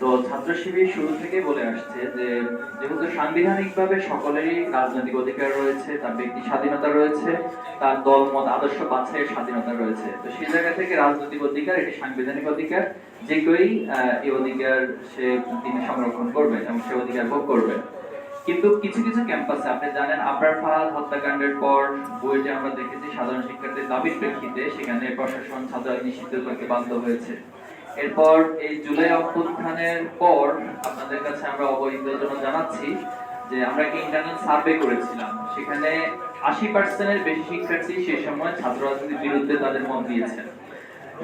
তো ছাত্র শিবির শুরু থেকে বলে আসছে যে, যেহেতু সাংবিধানিকভাবে সকলেরই রাজনৈতিক অধিকার রয়েছে, তার ব্যক্তি স্বাধীনতা রয়েছে, তার দল, মত, আদর্শ বাছাইয়ের স্বাধীনতা রয়েছে, তো সেই জায়গা থেকে রাজনৈতিক অধিকার, এটি সাংবিধানিক অধিকার, যে কেউই এই অধিকার সে তিনি সংরক্ষণ করবেন এবং সে অধিকার ভোগ করবেন কিন্তু কিছু কিছু ক্যাম্পাসে, আপনি জানেন, আবরার ফাহাদ হত্যাকাণ্ডের পর বইটি আমরা দেখেছি, সাধারণ শিক্ষার্থীর দাবির প্রেক্ষিতে সেখানে প্রশাসন ছাত্র নিষিদ্ধ করতে বাধ্য হয়েছে। এরপর এই জুলাই অভ্যুত্থানের পর আপনাদের কাছে আমরা জন্য জানাচ্ছি যে আমরা একটা ইন্টারনাল সার্ভে করেছিলাম। সেখানে আশি পার্সেন্টের বেশি শিক্ষার্থী সময় ছাত্র রাজনীতির বিরুদ্ধে তাদের মত দিয়েছেন।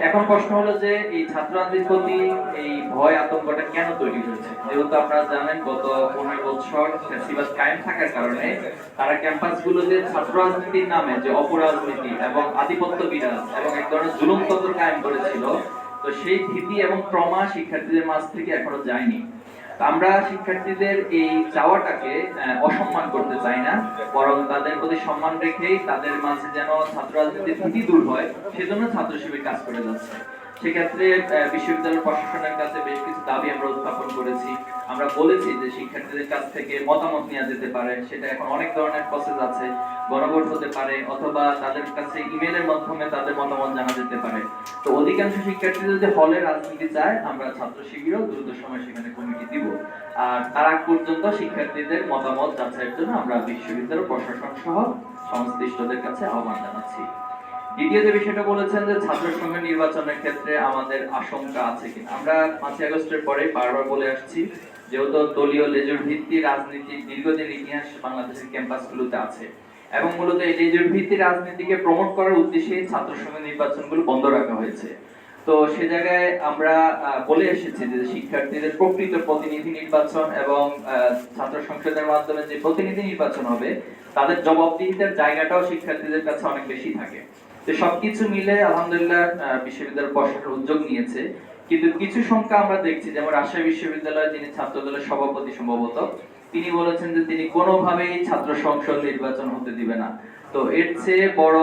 এখন প্রশ্ন হলো যে এই ছাত্র প্রতি এই ভয়, আতঙ্কটা কেন তৈরি হয়েছে? যেহেতু আপনারা জানেন, গত পনেরো বছর কায়েম থাকার কারণে তারা ক্যাম্পাসগুলোতে ছাত্র রাজনীতির নামে যে অপরাজনীতি এবং আধিপত্য বিরাজ এবং এক ধরনের জুলুমতন্ত্র কায়েম করেছিল তো সেই ভীতি এবং ট্রমা শিক্ষার্থীদের মাঝ থেকে এখনও যায়নি। আমরা শিক্ষার্থীদের এই চাওয়াটাকে অসম্মান করতে চাই না, বরং তাদের প্রতি সম্মান রেখেই তাদের মাঝে যেন ছাত্র রাজনীতির ভীতি দূর হয়, সেজন্য ছাত্র শিবির কাজ করে যাচ্ছে। সেক্ষেত্রে বিশ্ববিদ্যালয় প্রশাসনের কাছে বেশ কিছু দাবি আমরা উত্থাপন করেছি। আমরা বলেছি যে শিক্ষার্থীদের কাছ থেকে মতামত নেওয়া যেতে পারে, সেটা এখন অনেক ধরনের প্রসেস আছে, গণভোট হতে পারে, অথবা তাদের কাছে ইমেলের মাধ্যমে তাদের মতামত জানা যেতে পারে। তো অধিকাংশ শিক্ষার্থী যদি হলে রাজনীতি চায়, আমরা ছাত্র শিবিরও দ্রুত সময় সেখানে কমিটি দিব। আর তার আগ পর্যন্ত শিক্ষার্থীদের মতামত যাচাইয়ের জন্য আমরা বিশ্ববিদ্যালয় প্রশাসন সহ সংশ্লিষ্টদের কাছে আহ্বান জানাচ্ছি। দ্বিতীয় যে বিষয়টা বলেছেন যে ছাত্র সংঘ নির্বাচনের ক্ষেত্রে আমাদের আশঙ্কা আছে কিনা। আমরা পাঁচই আগস্টের পরে বারবার বলে আসছি, যেহেতু দলীয় লেজুর ভিত্তি রাজনীতির দীর্ঘদিন ইতিহাস বাংলাদেশের ক্যাম্পাসগুলোতে আছে। এবং মূলত এই লেজুর ভিত্তি রাজনীতিকে প্রমোট করার উদ্দেশ্যে ছাত্র সংঘ নির্বাচনগুলো বন্ধ রাখা হয়েছে। তো সে জায়গায় আমরা বলে এসেছি যে শিক্ষার্থীদের প্রকৃত প্রতিনিধি নির্বাচন এবং ছাত্র সংসদের মাধ্যমে যে প্রতিনিধি নির্বাচন হবে, তাদের জবাবদিহিতার জায়গাটাও শিক্ষার্থীদের কাছে অনেক বেশি থাকে। তো সবকিছু মিলে আলহামদুলিল্লাহ বিশ্ববিদ্যালয় বসার উদ্যোগ নিয়েছে। কিন্তু কিছু সংখ্যা আমরা দেখছি, যেমন রাজশাহী বিশ্ববিদ্যালয় যিনি ছাত্র দলের সভাপতি সম্ভবত, তিনি বলেছেন যে তিনি কোনোভাবেই ছাত্র সংসদ নির্বাচন হতে দিবে না। তো এর চেয়ে বড়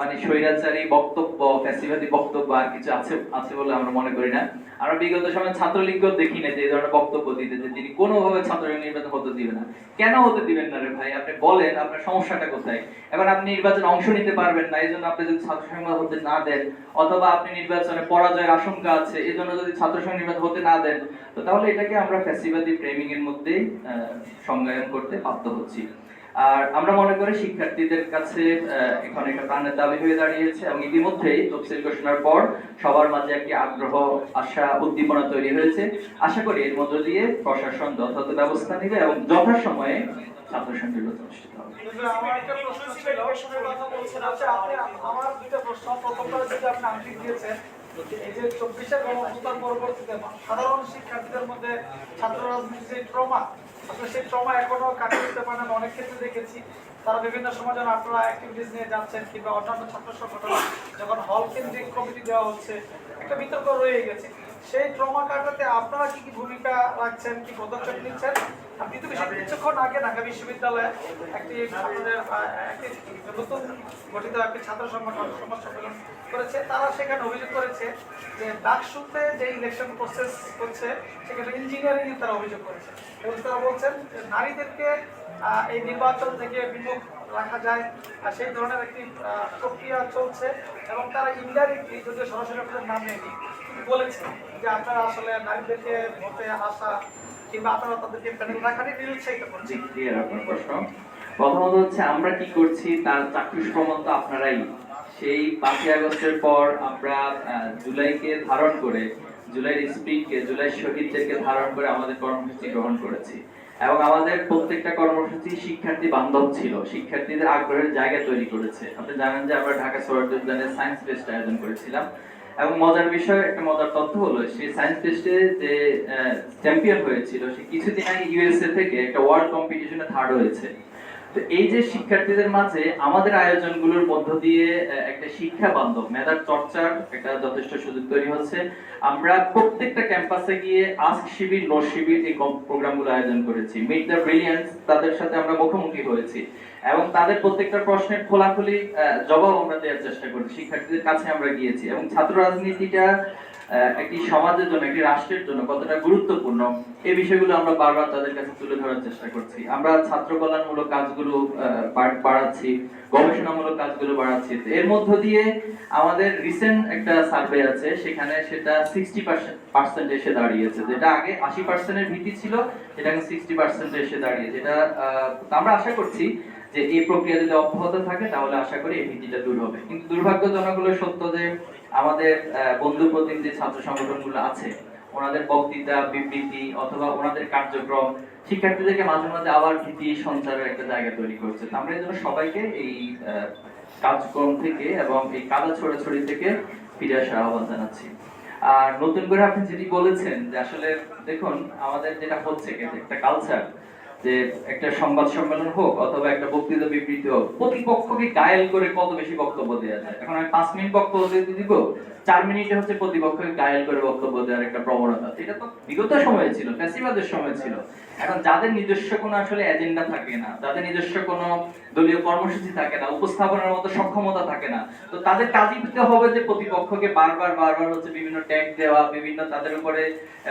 মানে স্বৈরাচারী বক্তব্য, ফ্যাসিবাদী বক্তব্য আর কিছু আছে আছে বলে আমরা মনে করি না। আমরা বিগত সময় ছাত্রলীগকেও দেখি না যে এই ধরনের বক্তব্য দিতে, যে তিনি কোনোভাবে ছাত্রলীগ নির্বাচন হতে দিবে না। কেন হতে দিবেন না রে ভাই? আপনি বলেন, আপনার সমস্যাটা কোথায়? এখন আপনি নির্বাচনে অংশ নিতে পারবেন না এই জন্য আপনি যদি ছাত্র সংসদ হতে না দেন, অথবা আপনি নির্বাচনে পরাজয়ের আশঙ্কা আছে এই জন্য যদি ছাত্র সংসদ নির্বাচন হতে না দেন, তো তাহলে এটাকে আমরা ফ্যাসিবাদী ফ্রেমিং এর মধ্যেই সংজ্ঞায়ন করতে বাধ্য হচ্ছি। আর আমরা মনে করি শিক্ষার্থীদের কাছে এখন একটা প্রাণের দাবি হয়ে দাঁড়িয়েছে এবং ইতিমধ্যেই তফসিল ঘোষণার পর সবার মাঝে একটি আগ্রহ, আশা, উদ্দীপনা তৈরি হয়েছে। আশা করি এর মধ্য দিয়ে প্রশাসন যথাযথ ব্যবস্থা নেবে এবং যথাসময়ে ছাত্র সংসদ অনুষ্ঠিত হবে। সাধারণ শিক্ষার্থীদের মধ্যে ছাত্র রাজনীতির যে ট্রমা আসলে সেই ট্রমা এখনও কাটিয়ে উঠতে পারে আমি অনেক ক্ষেত্রে দেখেছি। তারা বিভিন্ন সময় যখন আপনারা অ্যাক্টিভিটিস নিয়ে যাচ্ছেন কিংবা অন্যান্য ছাত্র সংগঠন, যখন হল কেন্দ্রিক কমিটি দেওয়া হচ্ছে, একটা বিতর্ক রয়ে গেছে। সেই ট্রমা কাটাতে আপনারা কি কি ভূমিকা রাখছেন, কি পদক্ষেপ নিচ্ছেন? দ্বিতীয় বিষয় কিছুক্ষণ আগে ঢাকা বিশ্ববিদ্যালয়ে একটি নতুন গঠিত একটি ছাত্র সংগঠন সমাজ সম্মেলন করেছে। তারা সেখানে অভিযোগ করেছে যে ডাকসুতে যে ইলেকশন প্রসেস হচ্ছে, সেখানে ইঞ্জিনিয়ারিং তারা অভিযোগ করেছে। এবং তারা বলছেন নারীদেরকে এই নির্বাচন থেকে বিমুখ রাখা যায়, আর সেই ধরনের একটি প্রক্রিয়া চলছে এবং তারা ইনডাইরেক্টলি যদিও সরাসরি আপনাদের নাম নেয়নি বলেছে যে আপনারা আসলে নারীদেরকে ভোটে আসা প্রথমত হচ্ছে, আমরা কি করছি, তার আপনারাই। সেই পাঁচই আগস্টের পর আমরা জুলাইকে ধারণ করে জুলাইয়ের জুলাই শহীদদেরকে ধারণ করে আমাদের কর্মসূচি গ্রহণ করেছি। এবং আমাদের প্রত্যেকটা কর্মসূচি শিক্ষার্থী বান্ধব ছিল। শিক্ষার্থীদের আগ্রহের জায়গা তৈরি করেছে। আপনি জানেন যে আমরা ঢাকা সোহরার্দ উদ্যানে সায়েন্স ফেস্ট আয়োজন করেছিলাম। এবং মজার বিষয়, একটা মজার তথ্য হলো, সে সায়েন্স ফেস্টে যে চ্যাম্পিয়ন হয়েছিল, সে কিছুদিন আগে ইউএসএ থেকে একটা ওয়ার্ল্ড কম্পিটিশনে থার্ড হয়েছে। তো এই যে শিক্ষার্থীদের মাঝে আমাদের আয়োজনগুলোর মধ্য দিয়ে একটা শিক্ষা বান্ধব, মেধার চর্চার একটা যথেষ্ট সুযোগ তৈরি হচ্ছে। আমরা প্রত্যেকটা ক্যাম্পাসে গিয়ে আস্ক শিবির নো শিবির এই প্রোগ্রামগুলো আয়োজন করেছি। মিট দ্য ব্রিলিয়ান্স তাদের সাথে আমরা মুখোমুখি হয়েছি। এবং তাদের প্রত্যেকটা প্রশ্নের খোলাখুলি জবাব আমরা দেওয়ার চেষ্টা করেছি। শিক্ষার্থীদের কাছে আমরা গিয়েছি। এবং ছাত্র রাজনীতিটা একটি সমাজের জন্য, একটি রাষ্ট্রের জন্য কতটা গুরুত্বপূর্ণ, এই বিষয়গুলো আমরা বারবার তাদের কাছে তুলে ধরার চেষ্টা করছি। আমরা ছাত্র কল্যাণমূলক কাজগুলো বাড়াচ্ছি, গবেষণামূলক কাজগুলো বাড়াচ্ছি। এর মধ্য দিয়ে আমাদের রিসেন্ট একটা সার্ভে আছে, সেখানে সেটা সিক্সটি পার্সেন্ট এসে দাঁড়িয়েছে, যেটা আগে আশি পার্সেন্টের ভিত্তি ছিল, সেটা এখন সিক্সটি পার্সেন্ট এসে দাঁড়িয়েছে। এটা আমরা আশা করছি যে এই প্রক্রিয়া যদি অব্যাহত থাকে, তাহলে আশা করি এই ভীতিটা দূর হবে। কিন্তু দুর্ভাগ্যজনক হলো সত্য যে আমাদের বন্ধু প্রতিনিধি ছাত্র সংগঠনগুলো আছে ওনাদের বক্তৃতা বিবৃতি অথবা ওনাদের কার্যক্রম শিক্ষার্থীদেরকে মাঝে মাঝে আবার ভীতি সঞ্চারের একটা জায়গা তৈরি করছে। আমরা এই জন্য সবাইকে এই আহ, কার্যক্রম থেকে এবং এই কাদা ছড়াছড়ি থেকে ফিরে আসার আহ্বান জানাচ্ছি। আর নতুন করে আপনি যেটি বলেছেন যে আসলে দেখুন আমাদের যেটা হচ্ছে একটা কালচার যে একটা সংবাদ সম্মেলন হোক অথবা একটা বক্তৃতা বিবৃতি হোক, প্রতিপক্ষকে গায়েল করে কত বেশি বক্তব্য দেওয়া যায়? এখন আমি পাঁচ মিনিট বক্তব্য দিতে দিব, চার মিনিটে হচ্ছে প্রতিপক্ষকে গায়েল করে বক্তব্য দেওয়ার একটা প্রবণতা। এটা তো বিগত সময়ে ছিল, ফ্যাসিবাদের সময় ছিল। এখন যাদের নিজস্ব কোনো আসলে এজেন্ডা থাকে না, যাদের নিজস্ব কোনো দলীয় কর্মসূচি থাকে না, উপস্থাপনের মতো সক্ষমতা থাকে না, তো তাদের কাজই দিতে হবে যে প্রতিপক্ষকে বারবার বারবার হচ্ছে বিভিন্ন ট্যাগ দেওয়া, বিভিন্ন তাদের উপরে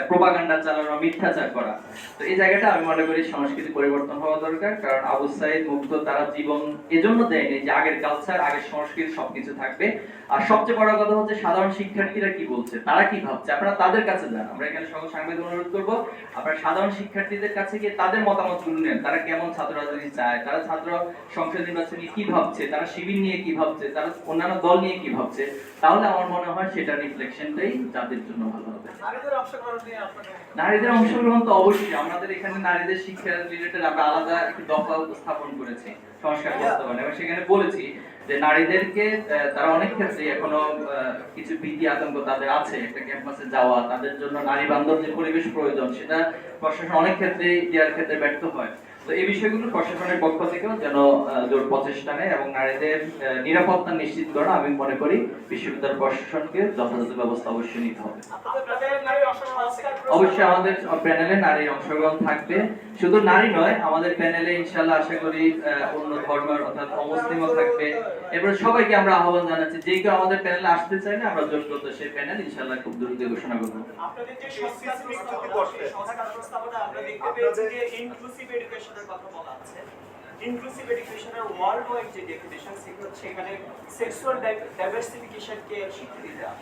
প্রোপাগান্ডা চালানো, মিথ্যাচার করা। তো এই জায়গাটা আমি মনে করি সংস্কৃতি পরিবর্তন হওয়া দরকার। কারণ আবু সাইদ মুগ্ধ তারা জীবন এজন্য দেয়নি যে আগের কালচার আগের সংস্কৃতি সবকিছু থাকবে। আর সবচেয়ে বড় কথা হচ্ছে সাধারণ শিক্ষার্থীরা কি বলছে? তারা কি ভাবছে? আপনারা তাদের কাছে যান। আমরা এখানে সকল সাংবাদিক অনুরোধ করব আপনারা সাধারণ শিক্ষার্থীদের কাছে গিয়ে তাদের মতামতগুলো নেন। তারা কেমন ছাত্র রাজনীতি চায়? তারা ছাত্র সংসদ নির্বাচন নিয়ে কি ভাবছে? তারা শিবির নিয়ে কি ভাবছে? তারা অন্যান্য দল নিয়ে কি ভাবছে? তাহলে আমার মনে হয় সেটা রিফ্লেকশনটাই জাতির জন্য ভালো হবে। নারীদের অংশগ্রহণ তো অবশ্যই। আমাদের এখানে নারীদের শিক্ষা রিলেটেড আমরা আলাদা একটি দফা উপস্থাপন করেছি, সংস্কার বাস্তবায়ন এবং সেখানে বলেছি যে নারীদেরকে তারা অনেক ক্ষেত্রে এখনও কিছু ভীতি, আতঙ্ক তাদের আছে, একটা ক্যাম্পাসে যাওয়া, তাদের জন্য নারী বান্ধব যে পরিবেশ প্রয়োজন, সেটা প্রশাসন অনেক ক্ষেত্রে দেওয়ার ক্ষেত্রে ব্যর্থ হয়। তো এই বিষয়গুলো প্রশাসনের পক্ষ থেকেও যেন জোর প্রচেষ্টা নেয় এবং নারীদের নিরাপত্তা নিশ্চিত করা আমি মনে করি বিশ্ববিদ্যালয় প্রশাসনকে যথাযথ ব্যবস্থা অবশ্যই নিতে হবে। নারী অবশ্যই আমাদের প্যানেলে নারীর অংশগ্রহণ থাকবে। শুধু নারী নয়, আমাদের প্যানেলে ইনশাল্লাহ আশা করি অন্য ধর্মের অর্থাৎ অমুসলিমও থাকবে। এরপরে সবাইকে আমরা আহ্বান জানাচ্ছি, যে কেউ আমাদের প্যানেলে আসতে চাইলে আমরা যোগ্যত সেই প্যানেল ইনশাল্লাহ খুব দ্রুত ঘোষণা করব। আপনাদের যে সংস্কার আমরা দেখতে পেয়েছি যে ইনক্লুসিভ এডুকেশনের কথা বলা আছে। ইনক্লুসিভ এডুকেশনের ওয়ার্ল্ড ওয়াইড যে ডেফিনেশন সেটি হচ্ছে এখানে সেক্সুয়াল ডাইভার্সিফিকেশনকে স্বীকৃতি দেওয়া।